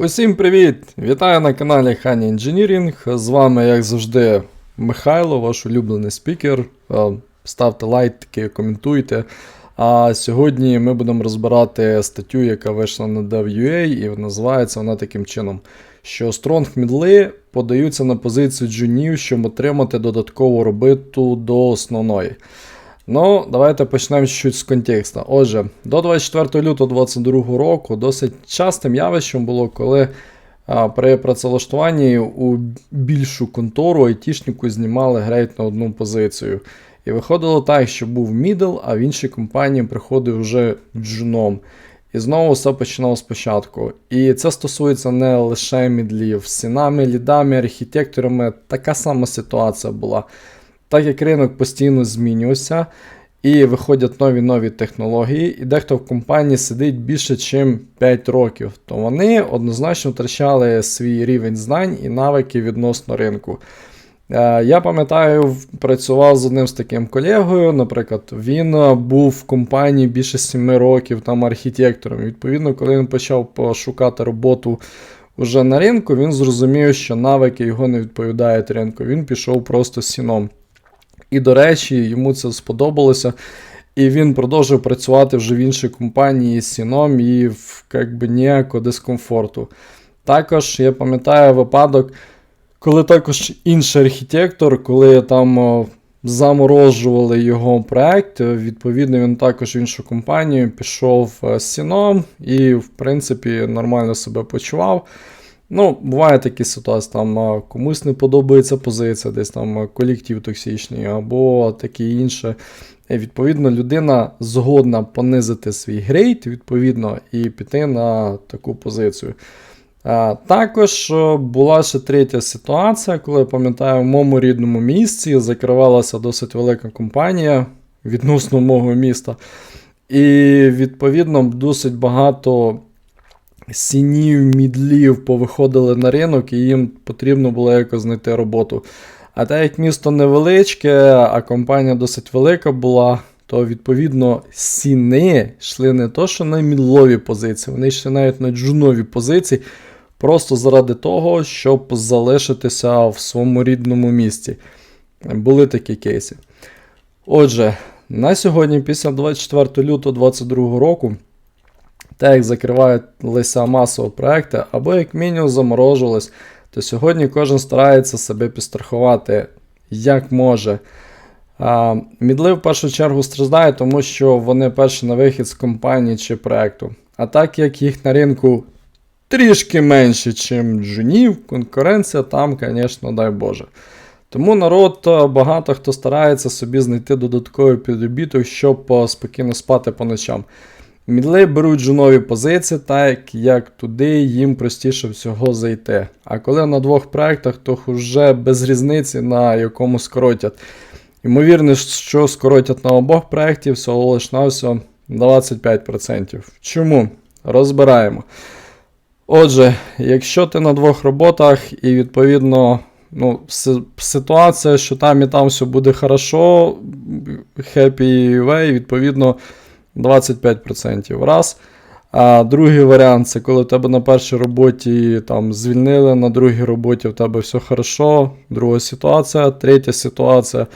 Усім привіт! Вітаю на каналі Хані Engineering. З вами, як завжди, Михайло, ваш улюблений спікер. Е, Ставте лайки, коментуйте. А сьогодні ми будемо розбирати статтю, яка вийшла на Dev.ua, і називається вона таким чином, що Strong мідли подаються на позицію джунів, щоб отримати додаткову робиту до основної. Ну, давайте почнемо чуть з контексту. Отже, до 24 лютого 2022 року досить частим явищем було, коли а, при працевлаштуванні у більшу контору айтішнику знімали грейд на одну позицію. І виходило так, що був мідл, а в іншій компанії приходив вже джуном. І знову все починало спочатку. І це стосується не лише мідлів, сінами, лідами, архітекторами така сама ситуація була. Так як ринок постійно змінювався і виходять нові нові технології, і дехто в компанії сидить більше, ніж 5 років, то вони однозначно втрачали свій рівень знань і навики відносно ринку. Е, Я пам'ятаю, працював з одним з таким колегою. Наприклад, він е, був в компанії більше 7 років там архітектором. Відповідно, коли він почав пошукати роботу вже на ринку, він зрозумів, що навики його не відповідають ринку. Він пішов просто сіном. І, до речі, йому це сподобалося. І він продовжив працювати вже в іншій компанії з сіном і в як би, ніякого дискомфорту. Також я пам'ятаю випадок, коли також інший архітектор, коли там заморожували його проект, відповідно, він також в іншу компанію пішов е, з сіном і, в принципі, нормально себе почував. Ну, буває такі ситуації, там комусь не подобається позиція, десь там колектив токсичний, або таке інше. Відповідно, людина згодна понизити свій грейд, відповідно, і піти на таку позицію. Також була ще третя ситуація, коли я пам'ятаю, в моєму рідному місці закривалася досить велика компанія відносно мого міста. І, відповідно, досить багато сінів, мідлів повиходили на ринок, і їм потрібно було якось знайти роботу. А так як місто невеличке, а компанія досить велика була, то відповідно сіни йшли не то, що на мідлові позиції, вони йшли навіть на джунові позиції, просто заради того, щоб залишитися в своєму рідному місті. Були такі кейси. Отже, на сьогодні, після 24 лютого 2022 року. Так як закривалися масово проекти, або як мінімум заморожувались, то сьогодні кожен старається себе підстрахувати як може. Мідли в першу чергу страждають, тому що вони перші на вихід з компанії чи проекту. А так як їх на ринку трішки менше, ніж джунів, конкуренція там, звісно, дай Боже. Тому народ багато хто старається собі знайти додатковий підробіток, щоб спокійно спати по ночам. Мідли беруть джунові позиції, так як туди їм простіше всього зайти. А коли на двох проектах, то вже без різниці на якому скоротять. Ймовірно, що скоротять на обох проєктів всього лиш на все 25%. Чому? Розбираємо. Отже, якщо ти на двох роботах і відповідно ну, ситуація, що там і там все буде хорошо, happy way, відповідно. 25% раз. А другий варіант це коли в тебе на першій роботі там звільнили, на другій роботі в тебе все хорошо. Друга ситуація. Третя ситуація,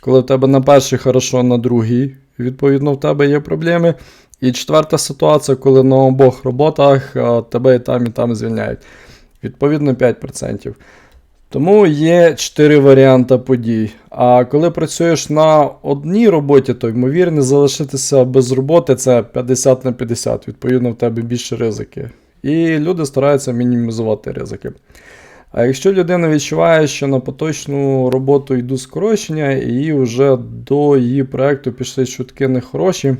коли в тебе на першій хорошо, на другій, відповідно, в тебе є проблеми. І четверта ситуація, коли на обох роботах тебе і там, і там звільняють. Відповідно, 5%. Тому є 4 варіанти подій. А коли працюєш на одній роботі, то ймовірно залишитися без роботи це 50 на 50, відповідно, в тебе більше ризики. І люди стараються мінімізувати ризики. А якщо людина відчуває, що на поточну роботу йдуть скорочення, і вже до її проєкту пішли чутки нехороші,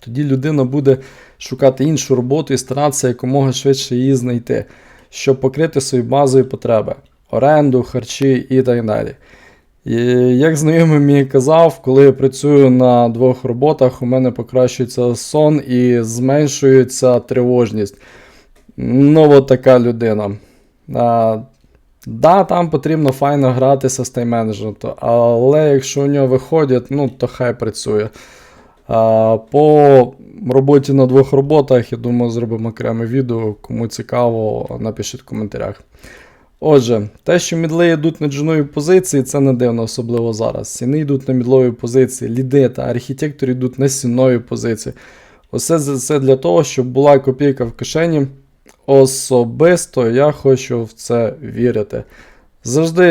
тоді людина буде шукати іншу роботу і старатися якомога швидше її знайти, щоб покрити свої базові потреби оренду, харчі і так далі. І Як знайомий мій казав, коли я працюю на двох роботах, у мене покращується сон і зменшується тривожність. Ну, от така людина. А, Да, там потрібно файно грати з тайм менеджменту але якщо у нього виходять, ну, то хай працює. А, по роботі на двох роботах, я думаю, зробимо окреме відео. Кому цікаво, напишіть в коментарях. Отже, те, що мідли йдуть на джунові позиції, це не дивно, особливо зараз. Сіни йдуть на мідлові позиції, ліди та архітектори йдуть на сінові позиції. Усе це- для того, щоб була копійка в кишені. Особисто я хочу в це вірити. Завжди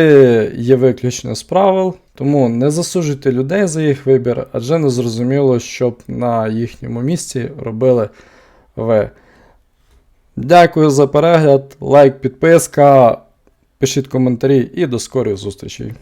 є виключення з правил, тому не засуджуйте людей за їх вибір, адже не зрозуміло, щоб на їхньому місці робили ви. Дякую за перегляд, лайк, підписка, пишіть коментарі і до скорих зустрічей.